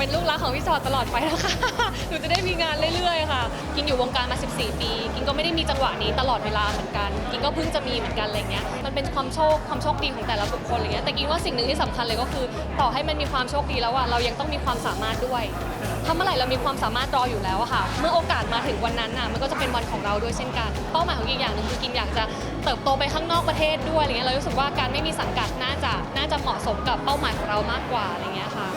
เป็นลูกรักของพี่ชอตตลอดไปนะคะหนูจะได้มีงานเรื่อยๆค่ะ กินอยู่วงการมา 14 ปี กินก็ไม่ได้มีจังหวะนี้ตลอดเวลาเหมือนกัน กินก็เพิ่งจะมีเหมือนกันอะไรเงี้ย มันเป็นความโชคความโชคดีของแต่ละบุคคลอะไรเงี้ย แต่กินว่าสิ่งหนึ่งที่สำคัญเลยก็คือ ต่อให้มันมีความโชคดีแล้วอะเรายังต้องมีความสามารถด้วย ถ้าเมื่อไหร่เรามีความสามารถรออยู่แล้วอะค่ะ เมื่อโอกาสมาถึงวันนั้นน่ะ มันก็จะเป็นวันของเราด้วยเช่นกัน เป้าหมายของกินอย่างหนึ่งคือกินอยากจะเติบโตไปข้างนอกประเทศด้วยอะไรเงี้ย เรารู้สึกว่าการไม่มีสังกัดน่าจะน่าจะเหมาะสมกับเป้าหมายของเรามากกว่าอะไรเงี้ยค่ะ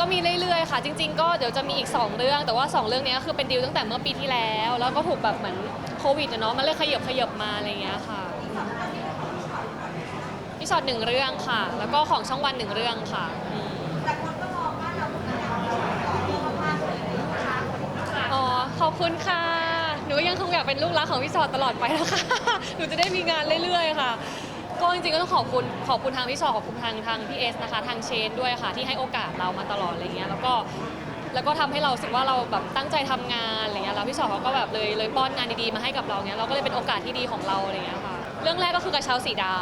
ก็มีเรื่อยๆค่ะ จริง ๆ ก็เดี๋ยวจะมีอีก 2 เรื่อง แต่ว่า 2 เรื่องนี้ก็คือเป็นดีลตั้งแต่เมื่อปีที่แล้ว แล้วก็ถูกแบบเหมือนโควิดอะเนาะมันเลยขยบขยบมาอะไรอย่างเงี้ยค่ะพี่ชอตหนึ่งเรื่องค่ะ แล้วก็ของช่องวันหนึ่งเรื่องค่ะอืมอ๋อขอบคุณค่ะ หนูก็ยังคงอยากเป็นลูกรักของพี่ชอตตลอดไปนะคะ หนูจะได้มีงานเรื่อยๆค่ะ ก็จริงๆก็ต้องขอบคุณขอบคุณทางพี่ชอขอบคุณทางทางพี่เอสนะคะ ทางเชนด้วยค่ะ ที่ให้โอกาสเรามาตลอดอะไรเงี้ยแล้วก็แล้วก็ทำให้เรารู้สึกว่าเราแบบตั้งใจทำงานอะไรเงี้ยแล้วพี่ชอเขาก็แบบเลยเลยป้อนงานดีๆมาให้กับเราเงี้ยเราก็เลยเป็นโอกาสที่ดีของเราอะไรเงี้ยค่ะ เรื่องแรกก็คือกระเช้าสีดา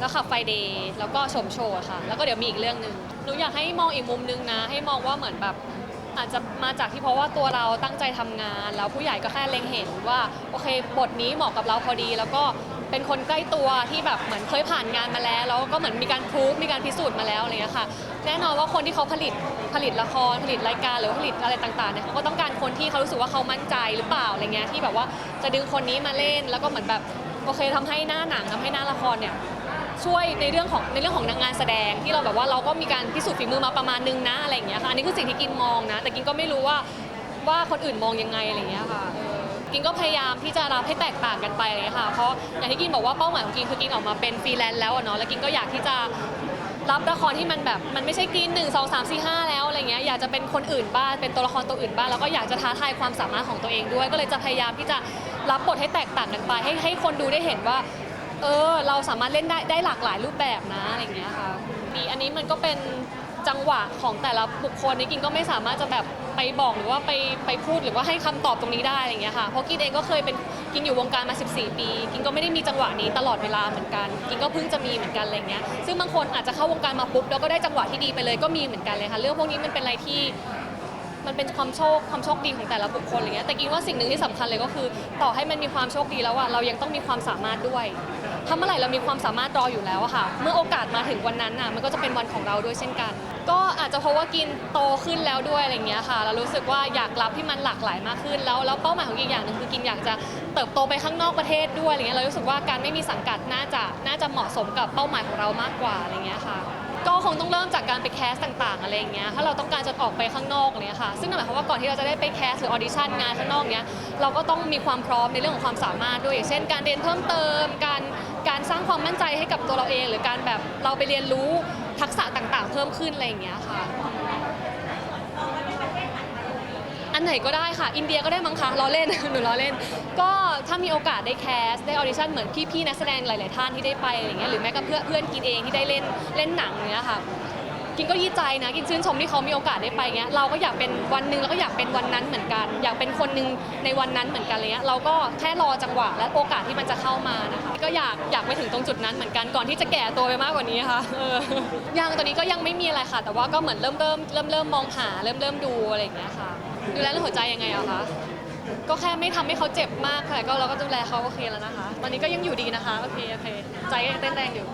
แล้วขับไฟเดย์แล้วก็ชมโชว์ค่ะ แล้วก็เดี๋ยวมีอีกเรื่องหนึ่งหนูอยากให้มองอีกมุมนึงนะ ให้มองว่าเหมือนแบบ อาจจะมาจากที่เพราะว่าตัวเราตั้งใจทำงาน แล้วผู้ใหญ่ก็แค่เล็งเห็นว่าโอเคบทนี้เหมาะกับเราพอดี แล้วก็ เป็นคนใกล้ตัวที่แบบเหมือนเคยผ่านงานมาแล้ว แล้วก็เหมือนมีการพูฟมีการพิสูจน์มาแล้วอะไรอย่างเงี้ยค่ะแน่นอนว่าคนที่เขาผลิตผลิตละครผลิตรายการหรือผลิตอะไรต่างๆเนี่ยเขาก็ต้องการคนที่เขารู้สึกว่าเขามั่นใจหรือเปล่าอะไรเงี้ยที่แบบว่าจะดึงคนนี้มาเล่น แล้วก็เหมือนแบบโอเคทำให้หน้าหนังทำให้หน้าละครเนี่ยช่วยในเรื่องของในเรื่องของงานแสดงที่เราแบบว่าเราก็มีการพิสูจน์ฝีมือมาประมาณนึงนะอะไรอย่างเงี้ยค่ะอันนี้คือสิ่งที่กินมองนะ แต่กินก็ไม่รู้ว่าว่าคนอื่นมองยังไงอะไรอย่างเงี้ยค่ะ กินก็พยายามที่จะรับให้แตกต่างกันไปอะไรเลยค่ะเพราะอย่างที่กินบอกว่าเป้าหมายของกินคือกินออกมาเป็นฟรีแลนซ์แล้วอะเนาะแล้วกินก็อยากที่จะรับละครที่มันแบบมันไม่ใช่กินหนึ่งสองสามสี่ห้าแล้วอะไรเงี้ยอยากจะเป็นคนอื่นบ้างเป็นตัวละครตัวอื่นบ้างแล้วก็อยากจะท้าทายความสามารถของตัวเองด้วย ก็เลยจะพยายามที่จะรับบทให้แตกต่างกันไป ให้ให้คนดูได้เห็นว่า เออเราสามารถเล่นได้ได้หลากหลายรูปแบบนะอะไรเงี้ยค่ะมีอันนี้มันก็เป็น จังหวะของแต่ละบุคคลนี่กินก็ไม่สามารถจะแบบไปบอกหรือว่าไปไปพูดหรือว่าให้คำตอบตรงนี้ได้อะไรอย่างเงี้ยค่ะเพราะกินเองก็เคยเป็นกินอยู่วงการมา 14 ปี กินก็ไม่ได้มีจังหวะนี้ตลอดเวลาเหมือนกัน กินก็เพิ่งจะมีเหมือนกันอะไรเงี้ยซึ่งบางคนอาจจะเข้าวงการมาปุ๊บแล้วก็ได้จังหวะที่ดีไปเลยก็มีเหมือนกันเลยค่ะเรื่องพวกนี้มันเป็นอะไรที่ มันเป็นความโชคความโชคดีของแต่ละบุคคลอะไรเงี้ยแต่กินว่าสิ่งหนึ่งที่สำคัญเลยก็คือ ต่อให้มันมีความโชคดีแล้วอะเรายังต้องมีความสามารถด้วย ถ้าเมื่อไหร่เรามีความสามารถรออยู่แล้วอะค่ะ เมื่อโอกาสมาถึงวันนั้นน่ะมันก็จะเป็นวันของเราด้วยเช่นกัน ก็อาจจะเพราะว่ากินโตขึ้นแล้วด้วยอะไรเงี้ยค่ะแล้วรู้สึกว่าอยากรับที่มันหลากหลายมากขึ้น แล้วแล้วเป้าหมายของอีกอย่างหนึ่งคือกินอยากจะเติบโตไปข้างนอกประเทศด้วยอะไรเงี้ยเรารู้สึกว่าการไม่มีสังกัดน่าจะน่าจะเหมาะสมกับเป้าหมายของเรามากกว่าอะไรเงี้ยค่ะ ก็คงต้องเริ่มจากการไปแคสต่างๆ อะไรอย่างเงี้ย ถ้าเราต้องการจะออกไปข้างนอกอะไรเนี่ยค่ะ ซึ่งนั่นหมายความว่าก่อนที่เราจะได้ไปแคสหรือออดิชั่นงานข้างนอกเนี้ย เราก็ต้องมีความพร้อมในเรื่องของความสามารถด้วย อย่างเช่น การเรียนเพิ่มเติม การการสร้างความมั่นใจให้กับตัวเราเอง หรือการแบบเราไปเรียนรู้ทักษะต่างๆ เพิ่มขึ้นอะไรอย่างเงี้ยค่ะ อัน ไหนก็ได้ค่ะ อินเดียก็ได้มั้งคะล้อเล่น หนูล้อเล่น ก็ถ้ามีโอกาสได้แคส ได้ออดิชั่นเหมือนพี่ๆนักแสดงหลาย ๆ ท่านที่ได้ไปอะไรเงี้ยหรือแม้กระทั่งเพื่อนกินเองที่ได้เล่นเล่นหนังเนี้ยค่ะกินก็ยีใจนะกินชื่นชมที่เขามีโอกาสได้ไปเงี้ยเราก็อยากเป็นวันหนึ่งแล้วก็อยากเป็นวันนั้นเหมือนกัน อยากเป็นคนหนึ่งในวันนั้นเหมือนกันอะไรเลยเราก็แค่รอจังหวะและโอกาสที่มันจะเข้ามานะคะก็อยากอยากไปถึงตรงจุดนั้นเหมือนกันก่อนที่จะแก่ตัวไปมากกว่านี้ค่ะยังตอนนี้ก็ยังไม่มีอะไรค่ะ แต่ว่าก็เหมือนเริ่มเริ่มเริ่มเริ่มมองหาเริ่มเริ่มดูอะไรอย่างเงี้ยค่ะ ดูแลเรื่องหัวใจยังไงอะคะ ก็แค่ไม่ทำให้เขาเจ็บมากค่ะ ก็เราก็ดูแลเขาโอเคแล้วนะคะ ตอนนี้ก็ยังอยู่ดีนะคะ โอเค โอเค ใจก็ยังเต้นแรงอยู่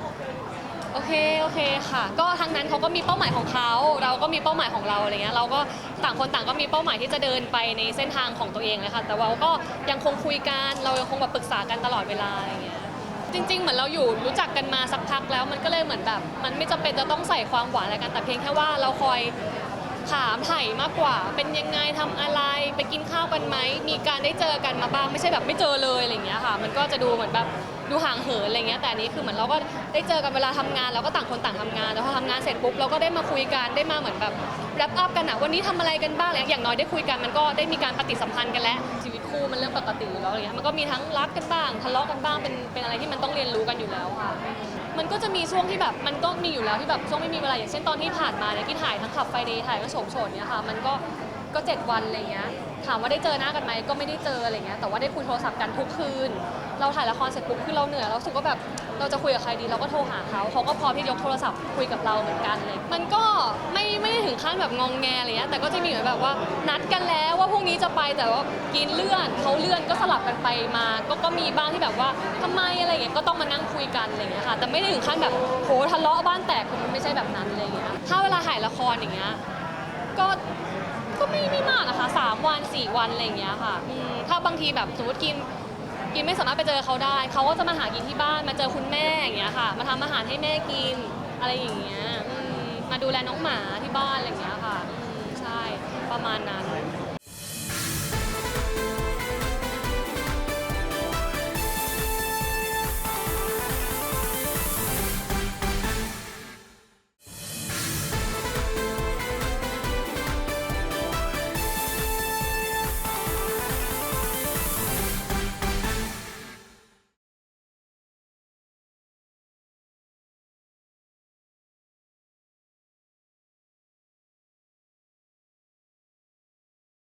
โอเค โอเคค่ะ ก็ทั้งนั้นเขาก็มีเป้าหมายของเขา เราก็มีเป้าหมายของเราอะไรเงี้ย เราก็ต่างคนต่างก็มีเป้าหมายที่จะเดินไปในเส้นทางของตัวเองเลยค่ะแต่ว่าก็ยังคงคุยกัน เรายังคงแบบปรึกษากันตลอดเวลาอะไรเงี้ย จริง ๆ เหมือนเราอยู่รู้จักกันมาสักพักแล้วมันก็เลยเหมือนแบบ มันไม่จำเป็นจะต้องใส่ความหวานอะไรกันแต่เพียงแค่ว่าเราคอย ถามไถ่มากกว่า เป็นยังไงทำอะไร ไปกินข้าวกันไหม มีการได้เจอกันมาบ้าง ไม่ใช่แบบไม่เจอเลยอะไรอย่างเงี้ยค่ะ มันก็จะดูเหมือนแบบดูห่างเหินอะไรเงี้ย แต่อันนี้คือเหมือนเราก็ได้เจอกันเวลาทำงาน เราก็ต่างคนต่างทำงาน แล้วพอทำงานเสร็จปุ๊บเราก็ได้มาคุยกัน ได้มาเหมือนแบบแรปอัพกันอะวันนี้ทำอะไรกันบ้างอะไรอย่างน้อยได้คุยกัน มันก็ได้มีการปฏิสัมพันธ์กันแล้ว ชีวิตคู่มันเรื่องปกติอยู่แล้วอะไรเงี้ย มันก็มีทั้งรักกันบ้าง ทะเลาะกันบ้าง เป็นเป็นอะไรที่มันต้องเรียนรู้กันอยู่แล้วค่ะ มันก็จะมีช่วงที่แบบมันก็มีอยู่แล้วที่แบบช่วงไม่มีเวลาอย่างเช่นตอนที่ผ่านมาเนี่ยที่ถ่ายทั้งขับไฟเดย์ถ่ายทั้งโฉมโฉนเนี่ยค่ะ มันก็ก็เจ็ดวันอะไรเงี้ย ถามว่าได้เจอหน้ากันไหมก็ไม่ได้เจออะไรเงี้ยแต่ว่าได้คุยโทรศัพท์กันทุกคืน เราถ่ายละครเสร็จปุ๊บคือเราเหนื่อยเรารู้สึกว่าแบบเราจะคุยกับใครดีเราก็โทรหาเขาเขาก็พร้อมที่ยกโทรศัพท์คุยกับเราเหมือนกันเลยมันก็ไม่ไม่ได้ถึงขั้นแบบงองแงอะไรเงี้ยแต่ก็จะมีเหมือนแบบว่านัดกันแล้วว่าพรุ่งนี้จะไปแต่ว่ากินเลื่อนเขาเลื่อนก็สลับกันไปมา ก็ก็มีบ้างที่แบบว่าทำไมอะไรเงี้ยก็ต้องมานั่งคุยกันอะไรเงี้ยค่ะแต่ไม่ได้ถึงขั้นแบบโหทะเลาะบ้านแตกคือมันไม่ใช่แบบนั้นอะไรเงี้ยถ้าเวลาถ่ายละครอย่างเงี้ย 4 วันอะไรอย่างเงี้ยค่ะถ้าบางทีแบบสมมติกินกินไม่สามารถไปเจอเขาได้ เขาก็จะมาหากินที่บ้านมาเจอคุณแม่อย่างเงี้ยค่ะ มาทำอาหารให้แม่กินอะไรอย่างเงี้ยมาดูแลน้องหมาที่บ้านอะไรอย่างเงี้ยค่ะใช่ประมาณนั้น